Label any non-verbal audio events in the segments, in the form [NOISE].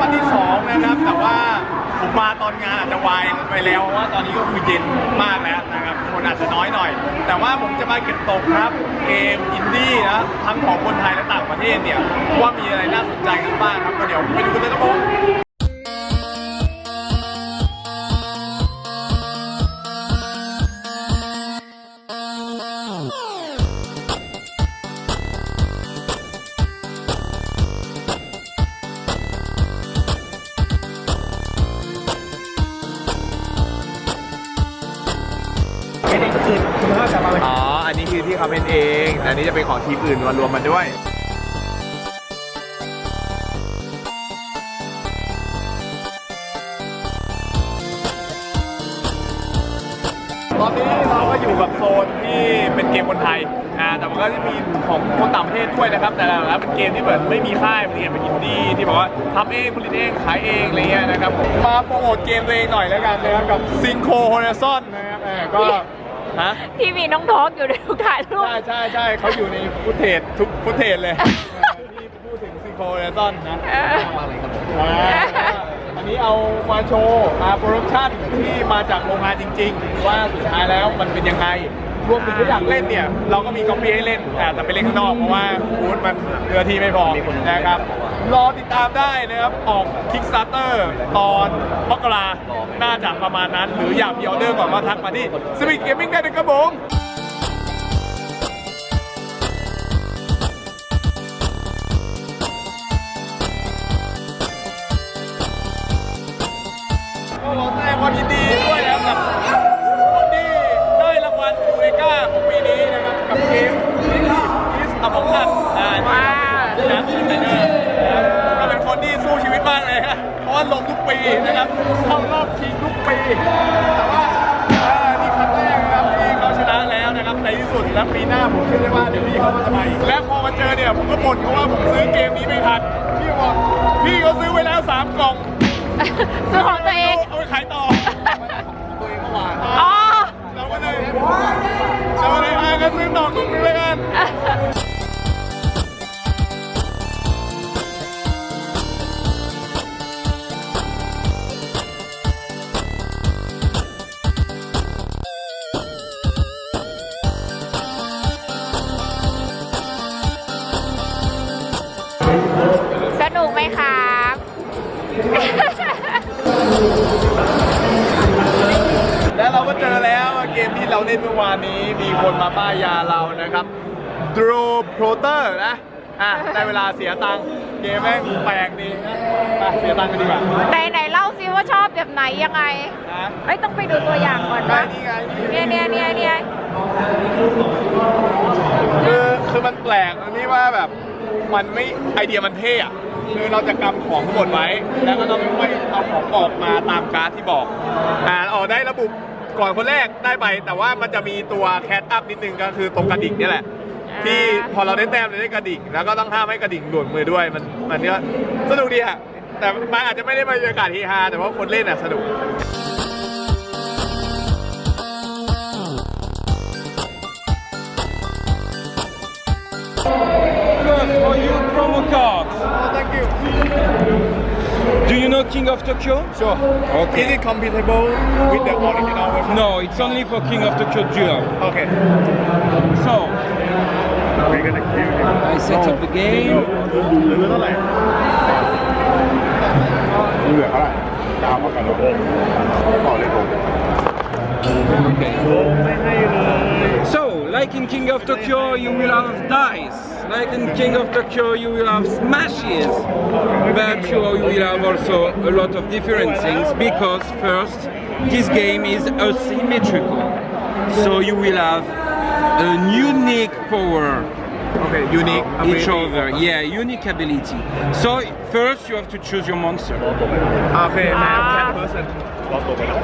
วันที่สองนะครับ แต่ว่าผมมาตอนงานอาจจะวายไปแล้วเพราะว่าตอนนี้ก็คือเย็นมากแล้วนะครับ คนอาจจะน้อยหน่อย แต่ว่าผมจะมาเก็บตกครับ เกมอินดี้นะทั้งของคนไทยและต่างประเทศเนี่ยว่ามีอะไรน่าสนใจกันบ้างครับก็เดี๋ยวไปดูกันเลยครับผม อ๋อ อันนี้คือที่เขาเป็นเอง แต่อันนี้จะเป็นของทีมอื่นมารวมมันด้วย ตอนนี้เราก็อยู่กับโซนที่เป็นเกมคนไทย อ่า แต่มันก็จะมีของคนต่างประเทศด้วยนะครับ แต่ละแล้วเป็นเกมที่เหมือนไม่มีค่ายเป็นเกมเป็นอินดี้ที่บอกว่าทำเองผลิตเองขายเองอะไรเงี้ยนะครับ มาโปรโมทเกมตัวเองหน่อยแล้วกันนะครับกับ Synchro Horizon นะครับ ก็ ฮะ ที่มีน้องทอกอยู่ในทุกถ่ายรูป ใช่ใช่ใช่เขาอยู่ในฟุตเทจทุกฟุตเทจเลยเออที่พูดถึงซิงโครเรซอนนะเออมาอะไรครับผมอันนี้เอามาโชว์มาโปรดักชั่นที่มาจากโรงงานจริง ๆ ว่าสุดท้ายแล้วมันเป็นยังไงรวมถึงถ้าอยากเล่นเนี่ย เราก็มีก๊อปปี้ให้เล่นอ่าแต่ไปเล่นข้างนอกเพราะว่าบูธมันเรือที่ไม่พอนะครับ รอติดตามได้นะครับ ออก Kickstarter ตอนมกราน่าจะประมาณนั้น หรืออยากมีออเดอร์ก่อนก็ทักมาที่ Sweet Gaming ได้นะครับผมก็ขอแสดงความยินดีด้วยนะครับกับคนที่ได้รางวัลยูเอก้าของปีนี้นะครับ กับเกมนี้อิสอัมองอัสอ่า ว้าว นะดีไซเนอร์ก็เป็นคนที่สู้ชีวิตมากเลยนะเพราะ ว่าลงทุกปีนะครับเข้ารอบชิงทุกปีแต่ว่าเอ่อนี่ครั้งแรกนะครับที่เขาชนะแล้วนะครับในที่สุดและปีหน้าผมเชื่อได้ว่าเดี๋ยวพี่เขาก็จะมาอีกและพอมาเจอเนี่ยผมก็บ่นเขาว่าผมซื้อเกมนี้ไม่ทันพี่บอกพี่เขาซื้อไว้แล้วสามกล่อง ซื้อของตัวเอง เอาไปขาย วานนี้มีคนมาป้ายยาเรานะครับ Draw Proter นะอะได้เวลาเสียตังค์เกมแม่งแปลกดีนะไปเสียตังค์กันดีกว่าไหนไหนเล่าซิว่าชอบแบบไหนยังไงนะเอ้ยต้องไปดูตัวอย่างก่อนได้นะนี่ไงเนี่ยเนี่ยเนี่ยเนี่ยคือคือมันแปลกตรงที่ว่าแบบมันไม่ไอเดียมันเท่อะคือเราจะกำของทั้งหมดไว้ แล้วก็ต้องค่อยๆเอาของออกมาตามการ์ดที่บอกอ่าออกได้ระบุ ก่อนคนแรกได้ไปแต่ว่ามันจะมีตัวแคทอัพนิดนึงก็คือตรงกระดิ่งนี่แหละ ที่พอเราได้แต้มเราได้กระดิ่งแล้วก็ต้องห้ามให้กระดิ่งหล่นมือด้วยมันมันก็สนุกดีอะแต่มันอาจจะไม่ได้บรรยากาศเฮฮาแต่ว่าคนเล่นอะสนุก First, for you promo cards. Oh, thank you. Do you know King of Tokyo? Sure. Okay. Is it compatible with the original version? No, it's only for King of Tokyo Duel. Okay. So, We're gonna kill you. I set up the game. เหลือเท่าไหร่เหลือเท่าไหร่ดาวมากันโอ้ต่อเลยผม Okay. ไม่ให้เลย So, like in King of Tokyo, you will have dice. Like in King of Tokyo, you will have smashes. But you will have also a lot of different things because first, this game is asymmetrical. So you will have a unique power โอเค unique each other. Yeah, unique ability. So first you have to choose your monster. โอเคแมวแคทเพอร์เซนเราตัวไปแล้ว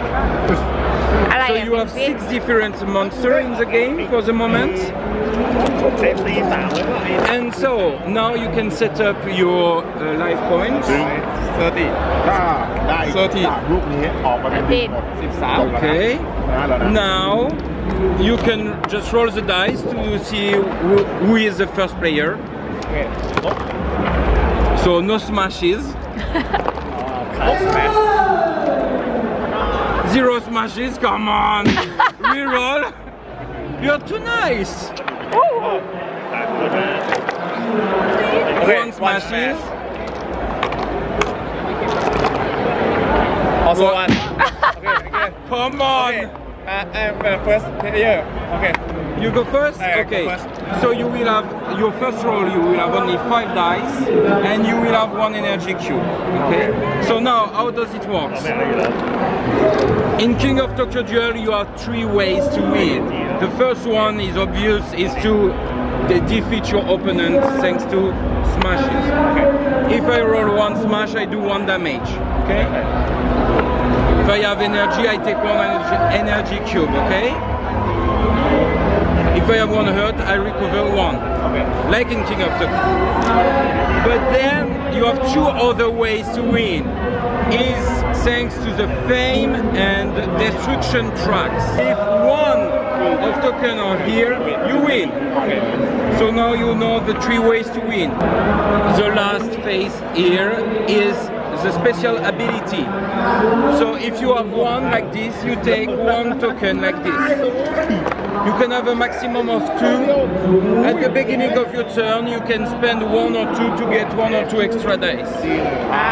อะไร So อะ you have six different monsters in the game for the moment. ผมเซฟตีสามแล้วก็ไอ้ And so now you can set up your uh, life points. เซอร์ตี้ถ้าได้เซอร์ตี้ลูกนี้ออกมาเป็นดีหมดสิบสาม Okay. นะแล้วนะ Now you can just roll the dice to see who, who is the first player. โอเคลบ So no smashes. [LAUGHS] Hulk Smash Zero smashes, come on! [LAUGHS] Reroll! You're too nice! โอเค One smashes. One okay okay Come on! okay uh, I'm the first player okay You go first? I go okay. first. So you will have your first roll. You will have only five dice, and you will have one energy cube. Okay. So now, how does it work? In King of Tokyo Duel, you have three ways to win. The first one is obvious: is to defeat your opponent thanks to smashes. If I roll one smash, I do one damage. Okay. If I have energy, I take one energy, energy cube. Okay. If I have one hurt, I recover one. okay Like in King of Tokyo. But then you have two other ways to win. Is thanks to the fame and destruction tracks. If one of token are here, you win. okay So now you know the three ways to win. The last phase here is the special ability. So if you have one like this, you take one token like this. You can have a maximum of two. At the beginning of your turn, you can spend one or two to get one or two extra dice. อ่า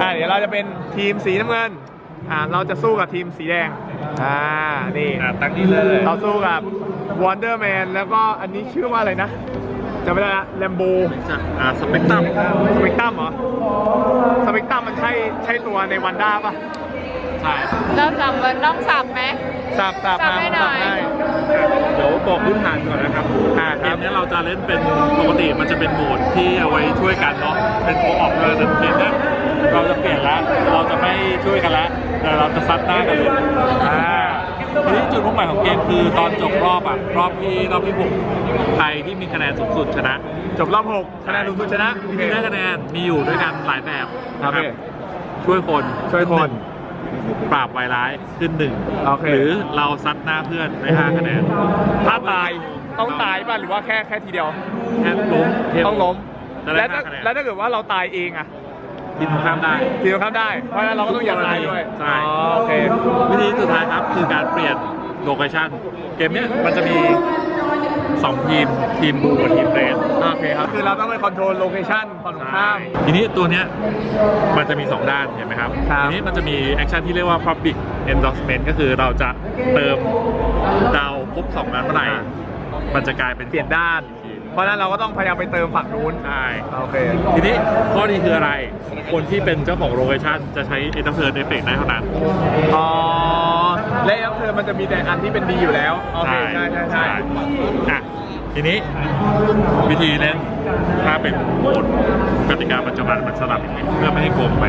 อ่าเดี๋ยวเราจะเป็นทีมสีน้ำเงิน อ่าเราจะสู้กับทีมสีแดงอ่านี่ตั้งนี้เลยเราสู้กับ Wonder Man แล้วก็อันนี้ชื่อว่าอะไรนะจำไม่ได้ละแลมโบอ่าสเปกตรัมสเปกตัมเหรอสเปกตัมมันใช่ใช่ตัวในวันด้าปะใช่เราสับมันต้องสับไหม สับสับสับให้หน่อยสับให้เดี๋ยวบอกพื้นฐานก่อนนะครับอ่าคเกรับมนี้เราจะเล่นเป็นปกติมันจะเป็นโหมดที่เอาไว้ช่วยกันเนาะเป็นโคออกเลยแต่เกมเนี้ยเราจะเปลี่ยนแล้วเราจะไม่ช่วยกันแล้ว แต่เราจะซัดหน้ากันเลยอ่าทีนี้จุดมุ่งหมายของเกมคือตอนจบรอบอะรอบที่รอบที่หกใครที่มีคะแนนสูงสุดชนะ จบรอบ6คะแนนสูงสุดชนะวิธีได้คะแนนมีอยู่ด้วยกันหลายแบบครับนะช่วยคนช่วยคน ปราบไวร้ายขึ้นหนึ่งโอเค หรือเราซัดหน้าเพื่อนได้ห้าคะแนนถ้าตายต้องตายป่ะหรือว่าแค่แค่ทีเดียว แค่ล้มเทต้องล้มจะได้แล้วถ้าห้าคะแนน แล้วถ้าเกิดว่าเราตายเองอะ ทีมตรงข้ามได้ทีเราข้ามได้ เพราะฉะนั้นเราก็ต้องอย่าตายด้วยใช่ อ๋อโอเค วิธีสุดท้ายครับคือการเปลี่ยนโลเคชั่นเกมเนี้ยมันจะมี 2 ทีม ทีมบูกับทีมเรด โอเคครับ คือเราต้องไปคอนโทรลโลเคชั่นฝั่งตรงข้าม ทีนี้ตัวเนี้ยมันจะมี 2 ด้านเห็นไหมครับ ครับทีนี้มันจะมีแอคชั่นที่เรียกว่า Public Endorsement ก็คือเราจะเติมดาวครบ2นั้นเมื่อไหร่มันจะกลายเป็นเปลี่ยนด้านเพ ราะฉะนั้นเราก็ต้องพยายามไปเติมฝั่งนู้นใช่โอเค ทีนี้ข้อดีคืออะไร คนที่เป็นเจ้าของโลเคชั่นจะใช้เอ t เ r อร์เอฟเฟกได้เท่านั้น อ๋อและแล้วเธอมันจะมีแต่อันที่เป็นดีอยู่แล้ว โอเค ใช่ใช่ใช่อะทีนี้วิธีเล่นถ้าเป็นโหมดกติกาปัจจุบันมันสลับอย่างนี้เพื่อไม่ให้โกงไป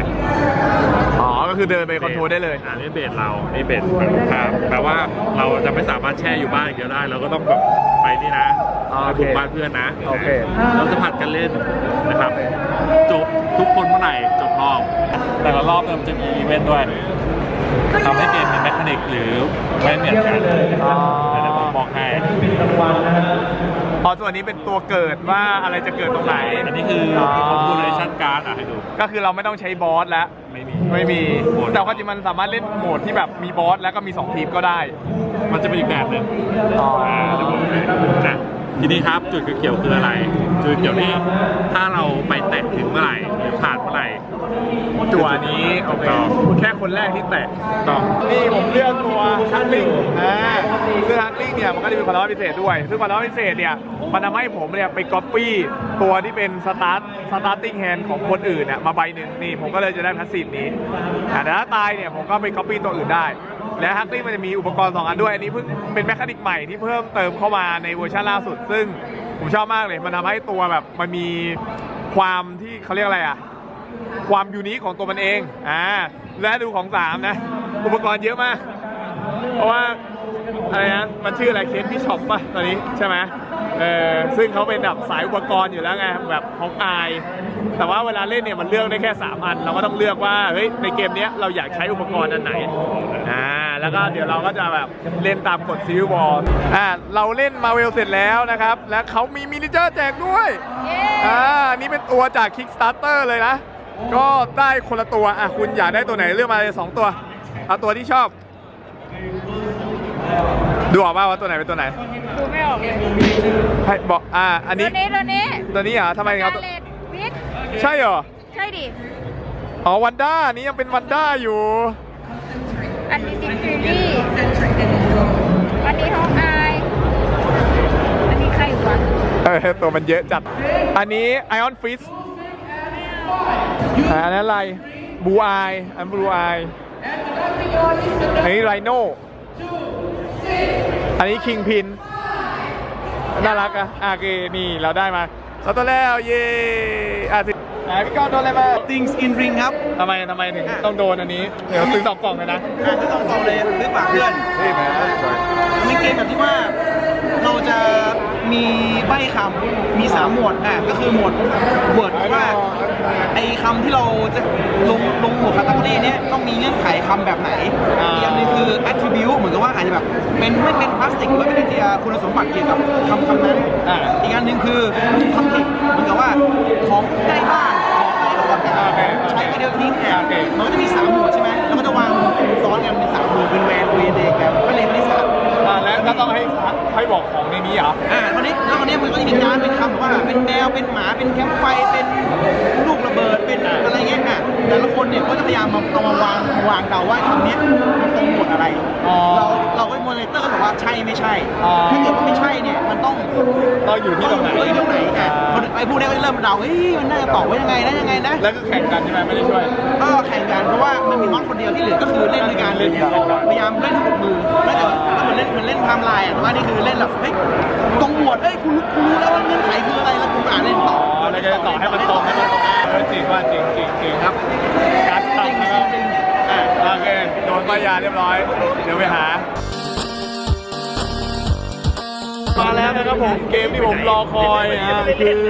อ๋อ ก็คือเดินไปคอนโทรลได้เลย อ่านี่เบสเรา นี่เบสฝั่งตรงข้ามแปลว่าเราจะไม่สามารถแช่อยู่บ้านอย่างเดียวได้ เราก็ต้องแบบไป นี่นะอ๋อไปโอเคบุกบ้านเพื่อนนะโอเค เราจะผัดกันเล่นนะครับ จบทุกคนเมื่อไหร่จบรอบ แต่ละรอบเนี่ยมันจะมีอีเวนต์ด้วยทำให้เกมมีแมคานิกหรือไม่เหมือนกันอ๋อเดี๋ยวผมบอกให้อ๋อส่วนนี้เป็นตัวเกิดว่าอะไรจะเกิดตรงไหน อันนี้คือ population card อะให้ดู ก็คือเราไม่ต้องใช้บอสแล้ว ไม่มี ไม่มีโหมดแต่ความจริงมันสามารถเล่นโหมดที่แบบมีบอสแล้วก็มี 2 ทีมก็ได้ มันจะเป็นอีกแบบหนึ่งอ๋ออ่าเดี๋ยวผมให้อะทีนี้ครับจุดเขียวๆคืออะไร จุดเขียวนี่ถ้าเราไปแตะถึงเมื่อไหร่หรือผ่านเมื่อไหร่ จั่วนี้โอเคต้องแค่คนแรกที่แตะต้องนี่ผมเลือกตัวฮักลิงอ่าซึ่งฮักลิงเนี่ยมันก็จะมีความสามารถพิเศษด้วย ซึ่งความสามารถพิเศษเนี่ยมันทำให้ผมเนี่ยไปก๊อปปี้ตัวที่เป็นสตาร์ทสตาร์ติ้งแฮนด์ของคนอื่นเนี่ยมาใบหนึ่งนี่ผมก็เลยจะได้พาสซีฟนี้อ่าแต่ถ้าตายเนี่ยผมก็ไปก๊อปปี้ตัวอื่นได้ และฮักลิงมันจะมีอุปกรณ์2อันด้วย อันนี้เพิ่งเป็นแมคานิกใหม่ที่เพิ่มเติมเข้ามาในเวอร์ชันล่าสุด ซึ่งผมชอบมากเลย มันทำให้ตัวแบบมันมีความที่เขาเรียกอะไรอะ ความยูนิคของตัวมันเองอ่าและดูของสามนะ อุปกรณ์เยอะมาก เพราะว่าอะไรนะมันชื่ออะไรเคสพี่ช็อปป่ะตอนนี้ใช่ไหมเออซึ่งเขาเป็นแบบสายอุปกรณ์อยู่แล้วไงแบบของอาย แต่ว่าเวลาเล่นเนี่ยมันเลือกได้แค่3อัน เราก็ต้องเลือกว่าเฮ้ยในเกมนี้เราอยากใช้อุปกรณ์อันไหน แล้วก็เดี๋ยวเราก็จะแบบเล่นตามกฎซีวิวอลอ่าเราเล่นมาเวลเสร็จแล้วนะครับ และเขามีมินิเจอร์แจกด้วยเย้อ่านี่เป็นตัวจาก Kickstarter เลยนะ ก็ได้คนละตัวอะคุณอยากได้ตัวไหนเลือกมาเลยสองตัวเอาตัวที่ชอบ ดูออกป่าว่าตัวไหนเป็นตัวไหนดูไม่ออกเลยให้บอกอ่าอันตันี้วนี้ตัวนี้ตัวนี้เหรอทำไมครับกาเลตวิทใช่เหรอใช่ดิอ๋อวันด้านี้ยังเป็นวันด้าอยู่ อันนี้ดิฟิลี่อันนี้ฮอกอาย อันนี้ใครวะเออตัวมันเยอะจัด อันนี้ไอออนฟิสอันนั้นอะไรบูไออันบูไออันนี้ไรโนอันนี้คิงพิน น่ารักอะอะโอเคนี่เราได้มาเราตัวแล้วเย่อะสิ ไหนพี่ก้าวโดนอะไรมา Things in Ring ครับ ทำไมทำไมถึงต้องโดนอันนี้ เดี๋ยวซื้อสองกล่องเลยนะ อ่าที่ต้องเอาเลยซื้อฝากเพื่อนเฮ้ยแหมมันเป็นเกมแบบที่ว่าเราจะมีใบ้คำมีสามหมวดอะก็คือหมวดเวิร์ดว่าไอ้คำที่เราจะลงลงหมวดคาตาล็อกเนี้ยต้องมีเงื่อนไขคำแบบไหนอีกอย่างหนึงคือ attribute เหมือนกับว่าอาจจะแบบเป็นไม่เป็นพลาสติกหรือว่าเป็นคุณสมบัติเกี่ยวกับคำคำนั้น อ่า อีกอันหนึ่งคือคำผิดเหมือนกับว่าของใกล้บ้านของ ใช้กันเคใช้ไปเดียวทิ้งเนี่ยโอเคมันก็จะมีสามหมวดใช่ไหมแล้วก็จะวางซ้อนกันเป็นสามหมวดเป็นแวนเวนเดกแบบก็เลยไม่ได้สตร์อะแล้วก็ต้องให้ให้บอกของในนี้เหรออ่าตอนนี้แล้วตอนนี้มันก็จะมีการเป็นคำว่าเป็นแมวเป็นหมาเป็นแคมไฟเป็นลูกระเบิดเป็นอะไรเงี้ยอะ แต่ละคนเนี่ยก็จะพยายามมาเอามาวางมาวางเดาว่าคำเนี้ยมันตรงหมวดอะไร อ๋อ เราเราก็มอนิเตอร์ก็บอกว่าใช่ไม่ใช่อ๋อ ถ้าเกิดว่าไม่ใช่เนี่ยมันต้อง ต้องอยู่ที่ตรงไหนเอออยู่ตรงไหนอะคนไอ้พวกเนี้ยก็จะเริ่มเดาเฮ้ยมันน่าจะตอบว่ายังไงนะยังไงนะ แล้วก็แข่งกันใช่ไหมไม่ได้ช่วย ก็แข่งกันเพราะว่ามันมีมอนคนเดียวที่เหลือก็คือเล่นด้วยกันเล่นกัน พยายามเล่นทุกมือแล้วเดี๋ยวก็เหมือนเล่นเหมือนเล่นไทม์ไลน์อะแต่ว่านี่คือเล่นแบบเฮ้ยตรงหมวดเอ้ยคุณคุณรู้แล้วว่าเงื่อนไขคืออะไรแล้วคุณอ่านเล่นต่อ อ๋อแล้วก็จะต่อให้มันตรงให้มันตรงเออ จริงว่าจริงจริงจริงครับ การตัดนะครับอะโอเคโดนป้ายยาเรียบร้อย เดี๋ยวไปหา มาแล้วนะครับผมเกมที่ผมรอคอยอะคือ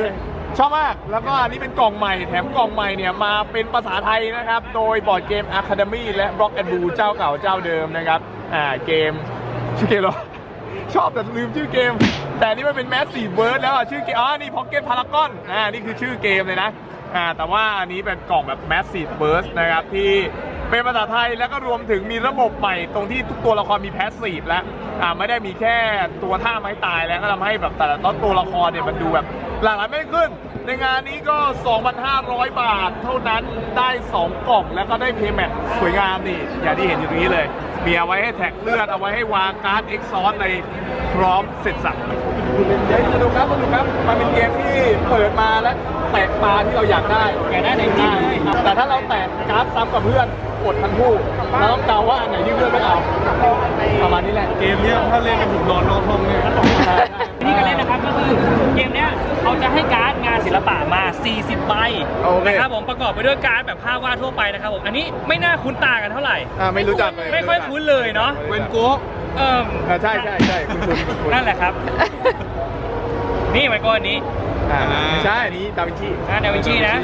ชอบมาก แล้วก็อันนี้เป็นกล่องใหม่ แถมกล่องใหม่เนี่ยมาเป็นภาษาไทยนะครับ โดยบอร์ดเกม Academy และ Block and Blue เจ้าเก่าเจ้าเดิมนะครับ อ่าเกมชื่อเกมหรอ ชอบแต่ลืมชื่อเกม แต่นนี่มันเป็นแมสซีเบิร์ดแล้วอะชื่อเกมอ๋อนี่พ็อกเก็ตพารากอนอ่านี่คือชื่อเกมเลยนะ อ่าแต่ว่าอันนี้เป็นกล่องแบบแมสซีเบิร์ดนะครับที่เป็นภาษาไทยแล้วก็รวมถึงมีระบบใหม่ตรงที่ทุกตัวละครมีแพสซีฟแล้ว อ่าไม่ได้มีแค่ตัวท่าไม้ตายแล้วก็ทำให้แบบแต่ละตัวละครเนี่ยมันดูแบบหลากหลายมากขึ้น ในงานนี้ก็ 2,500 บาท เท่านั้นได้ 2 กล่องแล้วก็ได้เพย์แมทสวยงามนี่ อย่างที่เห็นอยู่ตรงนี้เลย มีเอาไว้ให้แท็กเลือด เอาไว้ให้วางการ์ดเอ็กซอสในพร้อมเสร็จสับสนุกครับสนุกครับ มันเป็นเกมที่เปิดมาแล้วแตะปลาที่เราอยากได้แกได้ในที่แต่ถ้าเราแตะการ์ดซ้ำกับเพื่อนกดทันคู่เราต้องเดาว่าอันไหนที่เพื่อนไม่เอาประมาณนี้แหละเกมเนี้ยถ้าเล่นกันผมนอนนอกห้องเนี่ยวิธีการเล่นนะครับก็คือเกมเนี้ยเขาจะให้การ์ดงานศิลปะมา 40 ใบโอเคนะครับผมประกอบไปด้วยการ์ดแบบภาพวาดทั่วไปนะครับผมอันนี้ไม่น่าคุ้นตากันเท่าไหร่ อ่าไม่รู้จักเลยไม่ค่อยคุ้นเลยเนาะเวนโก้เอิ่มอ่าใช่ใช่ใช่คุณคุณคุณนั่นแหละครับ นี่มันก็อันนี้อ่าไม่ใช่อันนี้ดาวินชีนะเดวินชีนะ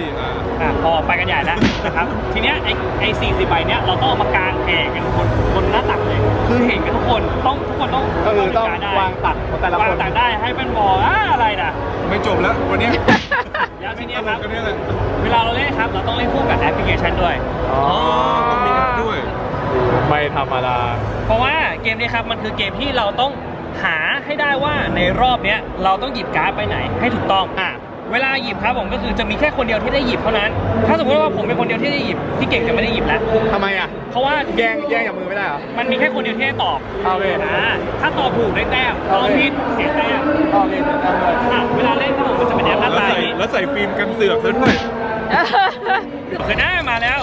อะพอไปกันใหญ่แล้วนะครับทีเนี้ยไอ้ไอ้40ใบเนี้ยเราต้องเอามากางแผ่กันบนบนหน้าตักเลย คือเห็นกันทุกคนต้องทุกคนต้องก็คือต้องมีรได้วางตัดของแต่ละวาคงนตักได้ให้เป็นบอกอ่าอะไรนะไม่จบแล้ววันเนี้ยแล้วทีเนี้ยตคลรับกกันเนี่ยแหละเวลาเราเล่นครับ เราต้องเล่นคู่กับแอปพลิเคชันด้วย อ๋อต้องมีแอปด้วย ไม่ธรรมดาเพราะว่าเกมนี้ครับมันคือเกมที่เราต้องหาให้ได้ว่าในรอบเนี้ยเราต้องหยิบการ์ดไปไหนให้ถูกต้องอะ เวลาหยิบครับผมก็คือจะมีแค่คนเดียวที่ได้หยิบเท่านั้น ถ้าสมมติว่าผมเป็นคนเดียวที่ได้หยิบพี่เก่งจะไม่ได้หยิบแล้ว ทำไมอะ เพราะว่าแย่งแย่งจากมือไม่ได้เหรอ มันมีแค่คนเดียวที่ได้ตอบโอเคอ่าถ้าตอบถูกได้แต้มตอบผิดเสียแต้มโอเคเสร็จแล้วเลยอะเวลาเล่นครับผมมันจะเป็นแอปหแล้วน้าตาอใส่ย่างนี้แล้วใส่ฟิล์มกันเสือกซะด้วยเคยได้มาแล้ว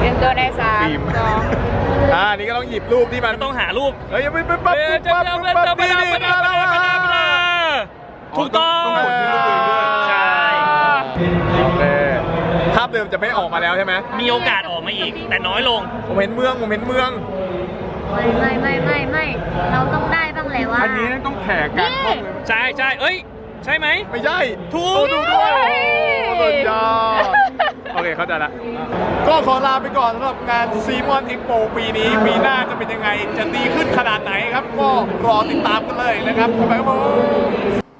เป็นตัวในสามฟิล์ม สองอ่านี่ก็ต้องหยิบรูปที่มัน ต้องหารูป เฮ้ยยังไม่ปั๊บปั๊บเอ้ยปั๊บจะปั๊บจะปั๊บจะนี่จะนี่จะมาแล้วจะจะจะ ถูกต้อง ต้องกดที่รูปตัวเองด้วยใช่ โอเคภาพเดิมจะไม่ออกมาแล้วใช่ไหมมีโอกาสออกมาอีก แต่น้อยลง ผมเห็นเมืองผมเห็นเมือง ไม่ไม่ไม่ไม่ไม่เราต้องได้บ้างแหละว่า อันนี้ต้องแผ่กันห้องเลยใช่ใช่เอ้ย ใช่ไหม ไม่ใช่ถูก ถูกด้วยโอ้สุดยอดโอเคเข้าใจละ ก็ขอลาไปก่อนสำหรับงานซีมอนเอ็กโปปีนี้ปีหน้าจะเป็นยังไง จะดีขึ้นขนาดไหนครับ ก็รอติดตามกันเลยนะครับบ๊ายบายครับผม